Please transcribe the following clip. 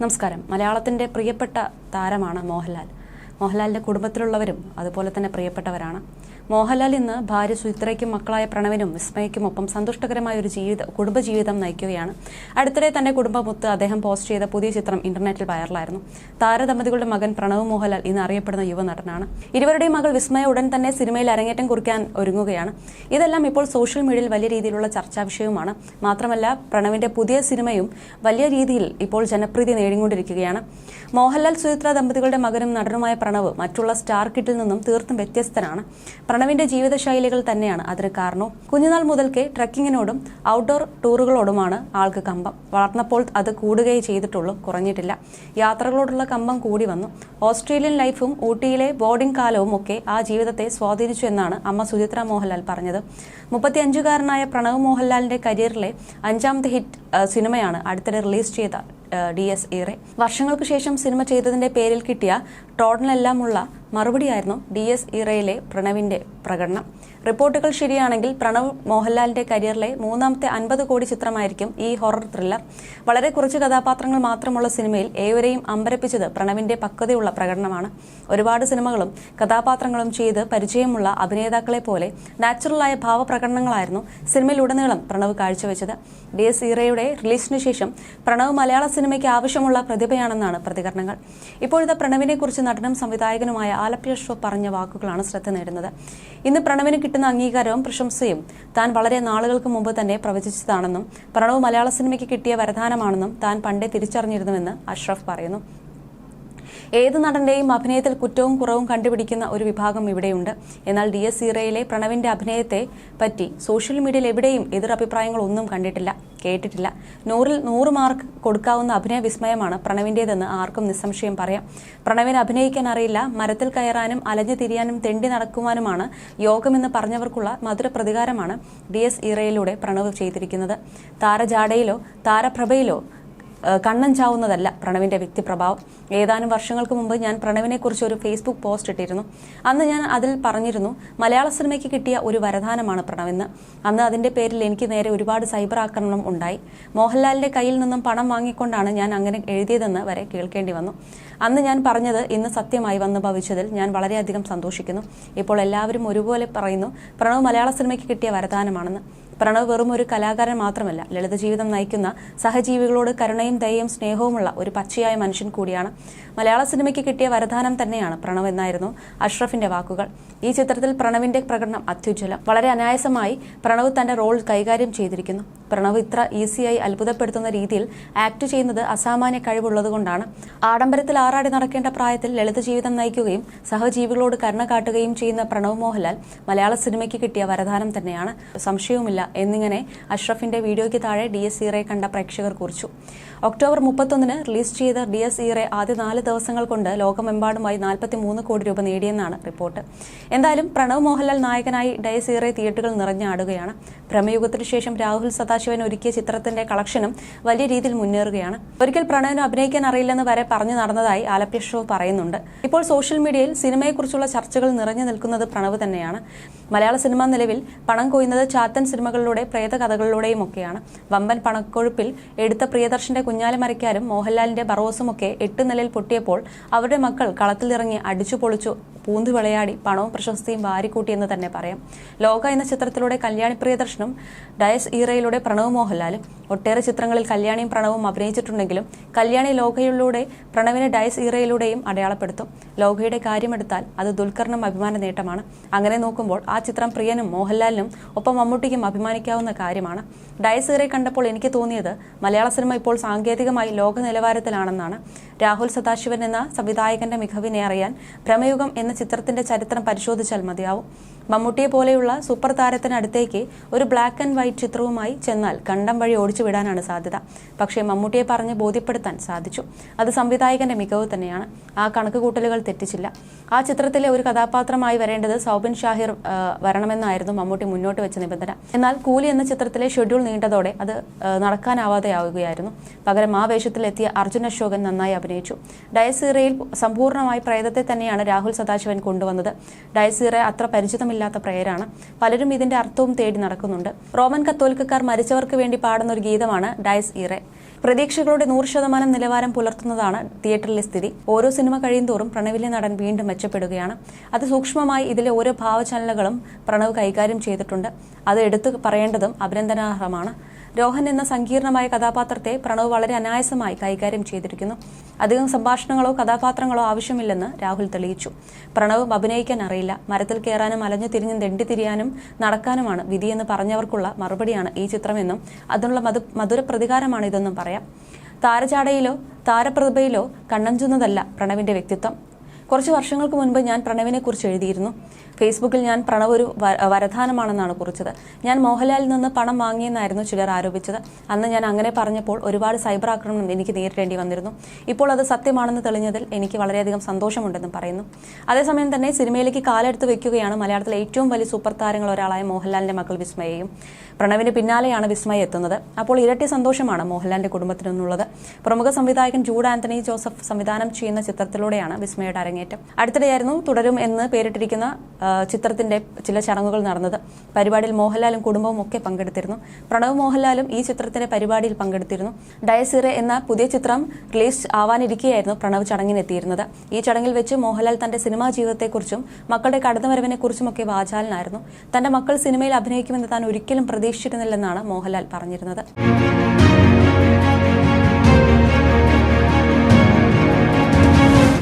നമസ്കാരം. മലയാളത്തിന്റെ പ്രിയപ്പെട്ട താരമാണ് മോഹൻലാൽ. മോഹൻലാലിന്റെ കുടുംബത്തിലുള്ളവരും അതുപോലെ തന്നെ പ്രിയപ്പെട്ടവരാണ്. മോഹൻലാൽ ഇന്ന് ഭാര്യ സുചിത്രയ്ക്കും മക്കളായ പ്രണവിനും വിസ്മയയ്ക്കും ഒപ്പം സന്തുഷ്ടകരമായ ഒരു ജീവിത കുടുംബജീവിതം നയിക്കുകയാണ്. അടുത്തിടെ തന്റെ കുടുംബമൊത്ത് അദ്ദേഹം പോസ്റ്റ് ചെയ്ത പുതിയ ചിത്രം ഇന്റർനെറ്റിൽ വൈറലായിരുന്നു. താരദമ്പതികളുടെ മകൻ പ്രണവ് മോഹൻലാൽ ഇന്ന് അറിയപ്പെടുന്ന യുവ നടനാണ്. ഇരുവരുടെയും മകൾ വിസ്മയ ഉടൻ തന്നെ സിനിമയിൽ അരങ്ങേറ്റം കുറിക്കാൻ ഒരുങ്ങുകയാണ്. ഇതെല്ലാം ഇപ്പോൾ സോഷ്യൽ മീഡിയയിൽ വലിയ രീതിയിലുള്ള ചർച്ചാ വിഷയവുമാണ്. മാത്രമല്ല പ്രണവിന്റെ പുതിയ സിനിമയും വലിയ രീതിയിൽ ഇപ്പോൾ ജനപ്രീതി നേടിക്കൊണ്ടിരിക്കുകയാണ്. മോഹൻലാൽ സുചിത്ര ദമ്പതികളുടെ മകനും നടനുമായ പ്രണവ് മറ്റുള്ള സ്റ്റാർ കിറ്റിൽ നിന്നും തീർത്തും വ്യത്യസ്തനാണ്. പ്രണവിന്റെ ജീവിതശൈലികൾ തന്നെയാണ് അതിന് കാരണവും. കുഞ്ഞുനാൾ മുതൽക്കേ ട്രക്കിങ്ങിനോടും ഔട്ട്ഡോർ ടൂറുകളോടുമാണ് ആൾക്ക് കമ്പം. വളർന്നപ്പോൾ അത് കൂടുകയേ ചെയ്തിട്ടുള്ളൂ കുറഞ്ഞിട്ടില്ല. യാത്രകളോടുള്ള കമ്പം കൂടി വന്നു. ഓസ്ട്രേലിയൻ ലൈഫും ഊട്ടിയിലെ ബോർഡിംഗ് കാലവും ഒക്കെ ആ ജീവിതത്തെ സ്വാധീനിച്ചു എന്നാണ് അമ്മ സുചിത്ര മോഹൻലാൽ പറഞ്ഞത്. മുപ്പത്തിയഞ്ചുകാരനായ പ്രണവ് മോഹൻലാലിന്റെ കരിയറിലെ അഞ്ചാമത്തെ ഹിറ്റ് സിനിമയാണ് അടുത്തിടെ റിലീസ് ചെയ്ത ഡി എസ് ഈറെ വർഷങ്ങൾക്ക് ശേഷം സിനിമ ചെയ്തതിന്റെ പേരിൽ കിട്ടിയ ടോട്ടനെല്ലാമുള്ള മറുപടിയായിരുന്നു ഡി എസ് ഇറയിലെ പ്രണവിന്റെ പ്രകടനം. റിപ്പോർട്ടുകൾ ശരിയാണെങ്കിൽ പ്രണവ് മോഹൻലാലിന്റെ കരിയറിലെ മൂന്നാമത്തെ അൻപത് കോടി ചിത്രമായിരിക്കും ഈ ഹൊറർ ത്രില്ലർ. വളരെ കുറച്ച് കഥാപാത്രങ്ങൾ മാത്രമുള്ള സിനിമയിൽ ഏവരെയും അമ്പരപ്പിച്ചത് പ്രണവിന്റെ പക്വതയുള്ള പ്രകടനമാണ്. ഒരുപാട് സിനിമകളും കഥാപാത്രങ്ങളും ചെയ്ത് പരിചയമുള്ള അഭിനേതാക്കളെ പോലെ നാച്ചുറലായ ഭാവപ്രകടനങ്ങളായിരുന്നു സിനിമയിലുടനീളം പ്രണവ് കാഴ്ചവെച്ചത്. ഡി എസ് ഇറയുടെ റിലീസിന് ശേഷം പ്രണവ് മലയാള സിനിമയ്ക്ക് ആവശ്യമുള്ള പ്രതിഭയാണെന്നാണ് പ്രതികരണങ്ങൾ. ഇപ്പോഴത്തെ പ്രണവിനെക്കുറിച്ച് നടനും സംവിധായകനുമായ ആലപ്പി ഷോ പറഞ്ഞ വാക്കുകളാണ് ശ്രദ്ധ നേടുന്നത്. ഇന്ന് പ്രണവിന് കിട്ടുന്ന അംഗീകാരവും പ്രശംസയും താൻ വളരെ നാളുകൾക്ക് മുമ്പ് തന്നെ പ്രവചിച്ചതാണെന്നും പ്രണവ് മലയാള സിനിമയ്ക്ക് കിട്ടിയ വരദാനമാണെന്നും താൻ പണ്ടേ തിരിച്ചറിഞ്ഞിരുന്നുവെന്ന് അഷ്റഫ് പറയുന്നു. ഏത് നടന്റെയും അഭിനയത്തിൽ കുറ്റവും കുറവും കണ്ടുപിടിക്കുന്ന ഒരു വിഭാഗം ഇവിടെയുണ്ട്. എന്നാൽ ഡി എസ് സീറയിലെ പ്രണവിന്റെ അഭിനയത്തെ പറ്റി സോഷ്യൽ മീഡിയയിൽ എവിടെയും എതിരഭിപ്രായങ്ങളൊന്നും കണ്ടിട്ടില്ല കേട്ടിട്ടില്ല. നൂറിൽ നൂറ് മാർക്ക് കൊടുക്കാവുന്ന അഭിനയ വിസ്മയമാണ് പ്രണവിന്റേതെന്ന് ആർക്കും നിസ്സംശയം പറയാം. പ്രണവിന് അഭിനയിക്കാൻ അറിയില്ല മരത്തിൽ കയറാനും അലഞ്ഞു തിരിയാനും തെണ്ടി നടക്കുവാനുമാണ് യോഗമെന്ന് പറഞ്ഞവർക്കുള്ള മധുര പ്രതികാരമാണ് ഡി എസ് ഇറയിലൂടെ പ്രണവ് ചെയ്തിരിക്കുന്നത്. താരജാടയിലോ താരപ്രഭയിലോ കണ്ണൻ ചാവുന്നതല്ല പ്രണവിന്റെ വ്യക്തിപ്രഭാവം. ഏതാനും വർഷങ്ങൾക്ക് മുമ്പ് ഞാൻ പ്രണവിനെക്കുറിച്ച് ഒരു ഫേസ്ബുക്ക് പോസ്റ്റ് ഇട്ടിരുന്നു. അന്ന് ഞാൻ അതിൽ പറഞ്ഞിരുന്നു മലയാള സിനിമയ്ക്ക് കിട്ടിയ ഒരു വരദാനമാണ് പ്രണവെന്ന്. അന്ന് അതിന്റെ പേരിൽ എനിക്ക് നേരെ ഒരുപാട് സൈബർ ആക്രമണം ഉണ്ടായി. മോഹൻലാലിന്റെ കയ്യിൽ നിന്നും പണം വാങ്ങിക്കൊണ്ടാണ് ഞാൻ അങ്ങനെ എഴുതിയതെന്ന് വരെ കേൾക്കേണ്ടി വന്നു. അന്ന് ഞാൻ പറഞ്ഞത് ഇന്ന് സത്യമായി വന്നു ഭവിച്ചതിൽ ഞാൻ വളരെയധികം സന്തോഷിക്കുന്നു. ഇപ്പോൾ എല്ലാവരും ഒരുപോലെ പറയുന്നു പ്രണവ് മലയാള സിനിമയ്ക്ക് കിട്ടിയ വരദാനമാണെന്ന്. പ്രണവ് വെറും ഒരു കലാകാരൻ മാത്രമല്ല ലളിത ജീവിതം നയിക്കുന്ന സഹജീവികളോട് കരുണയും ദയയും സ്നേഹവുമുള്ള ഒരു പച്ചയായ മനുഷ്യൻ കൂടിയാണ്. മലയാള സിനിമയ്ക്ക് കിട്ടിയ വരദാനം തന്നെയാണ് പ്രണവ് എന്നായിരുന്നു അഷ്റഫിന്റെ വാക്കുകൾ. ഈ ചിത്രത്തിൽ പ്രണവിന്റെ പ്രകടനം അത്യുജ്വലം. വളരെ അനായാസമായി പ്രണവ് തന്റെ റോൾ കൈകാര്യം ചെയ്തിരിക്കുന്നു. പ്രണവ് ഇത്ര ഈസിയായി അത്ഭുതപ്പെടുത്തുന്ന രീതിയിൽ ആക്ട് ചെയ്യുന്നത് അസാമാന്യ കഴിവുള്ളതുകൊണ്ടാണ് ആഡംബരത്തിൽ ആറാടി നടക്കേണ്ട പ്രായത്തിൽ ലളിത ജീവിതം നയിക്കുകയും സഹജീവികളോട് കരുണ കാട്ടുകയും ചെയ്യുന്ന പ്രണവ് മോഹൻലാൽ മലയാള സിനിമയ്ക്ക് കിട്ടിയ വരദാനം തന്നെയാണ്. സംശയവുമില്ല. എന്നിങ്ങനെ അഷ്റഫിന്റെ വീഡിയോയ്ക്ക് താഴെ ഡി എസ് കണ്ട പ്രേക്ഷകർ കുറിച്ചു. ഒക്ടോബർ മുപ്പത്തൊന്നിന് റിലീസ് ചെയ്ത ഡി എസ് ഇറെ ആദ്യ നാല് ദിവസങ്ങൾ കൊണ്ട് ലോകമെമ്പാടുമായി നാൽപ്പത്തി മൂന്ന് കോടി രൂപ നേടിയെന്നാണ് റിപ്പോർട്ട്. എന്തായാലും പ്രണവ് മോഹൻലാൽ നായകനായി ഡയസ് ഇറെ തിയേറ്ററുകൾ നിറഞ്ഞാടുകയാണ്. ഭ്രമയുഗത്തിനു ശേഷം രാഹുൽ സദാശിവൻ ഒരുക്കിയ ചിത്രത്തിന്റെ കളക്ഷനും വലിയ രീതിയിൽ മുന്നേറുകയാണ്. ഒരിക്കൽ പ്രണവിന് അഭിനയിക്കാൻ അറിയില്ലെന്ന് വരെ പറഞ്ഞു നടന്നതായി ആലപ്യ ഷോ പറയുന്നുണ്ട്. ഇപ്പോൾ സോഷ്യൽ മീഡിയയിൽ സിനിമയെക്കുറിച്ചുള്ള ചർച്ചകൾ നിറഞ്ഞു നിൽക്കുന്നത് പ്രണവ് തന്നെയാണ്. മലയാള സിനിമ നിലവിൽ പണം കൊയ്യുന്നത് ചാത്തൻ സിനിമകളിലൂടെ പ്രേതകഥകളിലൂടെയും ഒക്കെയാണ് വമ്പൻ പണക്കൊഴുപ്പിൽ എടുത്ത പ്രിയദർശന്റെ കുഞ്ഞാലി മരയ്ക്കാരും മോഹൻലാലിന്റെ ബറോസും ഒക്കെ എട്ട് നിലയിൽ പൊട്ടിയപ്പോൾ അവരുടെ മക്കൾ കളത്തിലിറങ്ങി അടിച്ചു പൊളിച്ചു പൂന്തു വിളയാടി പണവും പ്രശസ്തിയും വാരിക്കൂട്ടിയെന്ന് തന്നെ പറയാം. ലോക എന്ന ചിത്രത്തിലൂടെ കല്യാണി പ്രിയദർശനും ഡയസ് ഈറയിലൂടെ പ്രണവ് മോഹൻലാലും ഒട്ടേറെ ചിത്രങ്ങളിൽ കല്യാണിയും പ്രണവും അഭിനയിച്ചിട്ടുണ്ടെങ്കിലും കല്യാണി ലോകയിലൂടെ പ്രണവിനെ ഡയസ് ഈറയിലൂടെയും അടയാളപ്പെടുത്തും. ലോകയുടെ കാര്യമെടുത്താൽ അത് ദുൽഖറിനും അഭിമാന നേട്ടമാണ്. അങ്ങനെ നോക്കുമ്പോൾ ആ ചിത്രം പ്രിയനും മോഹൻലാലിനും ഒപ്പം മമ്മൂട്ടിക്കും അഭിമാനിക്കാവുന്ന കാര്യമാണ്. ഡയസ് ഈറെ കണ്ടപ്പോൾ എനിക്ക് തോന്നിയത് മലയാള സിനിമ ഇപ്പോൾ സാങ്കേതികമായി ലോക നിലവാരത്തിലാണെന്നാണ് രാഹുൽ സദാശിവൻ എന്ന സംവിധായകന്റെ മികവിനെ അറിയാൻ ഭ്രമയുഗം എന്ന ചിത്രത്തിന്റെ ചരിത്രം പരിശോധിച്ചാൽ മതിയാവും. മമ്മൂട്ടിയെ പോലെയുള്ള സൂപ്പർ താരത്തിനടുത്തേക്ക് ഒരു ബ്ലാക്ക് ആൻഡ് വൈറ്റ് ചിത്രവുമായി ചെന്നാൽ കണ്ടം വഴി ഓടിച്ചു വിടാനാണ് സാധ്യത. പക്ഷേ മമ്മൂട്ടിയെ പറഞ്ഞ് ബോധ്യപ്പെടുത്താൻ സാധിച്ചു. അത് സംവിധായകന്റെ മികവ് തന്നെയാണ്. ആ കണക്കുകൂട്ടലുകൾ തെറ്റിച്ചില്ല. ആ ചിത്രത്തിലെ ഒരു കഥാപാത്രമായി വരേണ്ടത് സൗബിൻ ഷാഹിർ വരണമെന്നായിരുന്നു മമ്മൂട്ടി മുന്നോട്ട് വെച്ച നിബന്ധന. എന്നാൽ കൂലി എന്ന ചിത്രത്തിലെ ഷെഡ്യൂൾ നീണ്ടതോടെ അത് നടക്കാനാവാതെയാവുകയായിരുന്നു. പകരം ആ വേഷത്തിലെത്തിയ അർജുൻ അശോകൻ നന്നായി അഭിനയിച്ചു. ഡയസീറയിൽ സമ്പൂർണമായി പ്രേതത്തെ തന്നെയാണ് രാഹുൽ സദാശിവൻ കൊണ്ടുവന്നത്. ഡയസീറ അത്ര പരിചിതമില്ലാത്ത പ്രേയരാണ്. പലരും ഇതിന്റെ അർത്ഥവും തേടി നടക്കുന്നുണ്ട്. റോമൻ കത്തോലിക്കക്കാർ മരിച്ചവർക്ക് വേണ്ടി പാടുന്ന ഒരു ഗീതമാണ് ഡയസ് ഇറെ പ്രതീക്ഷകളുടെ നൂറ് ശതമാനം നിലവാരം പുലർത്തുന്നതാണ് തിയേറ്ററിലെ സ്ഥിതി. ഓരോ സിനിമ കഴിയുന്തോറും പ്രണവിലെ നടൻ വീണ്ടും മെച്ചപ്പെടുകയാണ്. അത് സൂക്ഷ്മമായി ഇതിലെ ഓരോ ഭാവചലനങ്ങളും പ്രണവ് കൈകാര്യം ചെയ്തിട്ടുണ്ട്. അത് എടുത്തു പറയേണ്ടതും അഭിനന്ദനാർഹമാണ്. രോഹൻ എന്ന സങ്കീർണമായ കഥാപാത്രത്തെ പ്രണവ് വളരെ അനായാസമായി കൈകാര്യം ചെയ്തിരിക്കുന്നു. അധികം സംഭാഷണങ്ങളോ കഥാപാത്രങ്ങളോ ആവശ്യമില്ലെന്ന് രാഹുൽ തെളിയിച്ചു. പ്രണവ് അഭിനയിക്കാൻ അറിയില്ല. മരത്തിൽ കയറാനും അലഞ്ഞു തിരിഞ്ഞും തെണ്ടി തിരിയാനും നടക്കാനുമാണ് വിധിയെന്ന് പറഞ്ഞവർക്കുള്ള മറുപടിയാണ് ഈ ചിത്രമെന്നും അതിനുള്ള മധു മധുര പ്രതികാരമാണ് ഇതെന്നും പറയാം. താരചാടയിലോ താരപ്രതിഭയിലോ കണ്ണഞ്ചുന്നതല്ല പ്രണവിന്റെ വ്യക്തിത്വം. കുറച്ച് വർഷങ്ങൾക്ക് മുൻപ് ഞാൻ പ്രണവിനെ കുറിച്ച് എഴുതിയിരുന്നു ഫേസ്ബുക്കിൽ ഞാൻ പ്രണവ് ഒരു വരധാനമാണെന്നാണ് കുറിച്ചത്. ഞാൻ മോഹൻലാലിൽ നിന്ന് പണം വാങ്ങിയെന്നായിരുന്നു ചിലർ ആരോപിച്ചത്. അന്ന് ഞാൻ അങ്ങനെ പറഞ്ഞപ്പോൾ ഒരുപാട് സൈബർ ആക്രമണം എനിക്ക് നേരിടേണ്ടി വന്നിരുന്നു. ഇപ്പോൾ അത് സത്യമാണെന്ന് തെളിഞ്ഞതിൽ എനിക്ക് വളരെയധികം സന്തോഷമുണ്ടെന്നും പറയുന്നു. അതേസമയം തന്നെ സിനിമയിലേക്ക് കാലെടുത്ത് വെക്കുകയാണ് മലയാളത്തിലെ ഏറ്റവും വലിയ സൂപ്പർ താരങ്ങൾ ഒരാളായ മോഹൻലാലിന്റെ മകൾ വിസ്മയയും. പ്രണവിന് പിന്നാലെയാണ് വിസ്മയ എത്തുന്നത്. അപ്പോൾ ഇരട്ടി സന്തോഷമാണ് മോഹൻലാലിന്റെ കുടുംബത്തിനെന്നുള്ളത് പ്രമുഖ സംവിധായകൻ ജൂഡ് ആന്റണി ജോസഫ് സംവിധാനം ചെയ്യുന്ന ചിത്രത്തിലൂടെയാണ് വിസ്മയുടെ അരങ്ങേറ്റം. അടുത്തിടെയായിരുന്നു തുടരും എന്ന് പേരിട്ടിരിക്കുന്ന ചിത്രത്തിന്റെ ചില ചടങ്ങുകൾ നടന്നത്. പരിപാടിയിൽ മോഹൻലാലും കുടുംബവും ഒക്കെ പങ്കെടുത്തിരുന്നു. പ്രണവ് മോഹൻലാലും ഈ ചിത്രത്തിന്റെ പരിപാടിയിൽ പങ്കെടുത്തിരുന്നു. ഡയസിറെ എന്ന പുതിയ ചിത്രം റിലീസ് ആവാനിരിക്കെയായിരുന്നു പ്രണവ് ചടങ്ങിനെത്തിയിരുന്നത്. ഈ ചടങ്ങിൽ വെച്ച് മോഹൻലാൽ തന്റെ സിനിമാ ജീവിതത്തെക്കുറിച്ചും മക്കളുടെ കടന്നുവരവിനെക്കുറിച്ചുമൊക്കെ വാചാലനായിരുന്നു. തന്റെ മക്കൾ സിനിമയിൽ അഭിനയിക്കുമെന്ന് താൻ ഒരിക്കലും പ്രതീക്ഷിച്ചിരുന്നില്ലെന്നാണ് മോഹൻലാൽ പറഞ്ഞിരുന്നത്.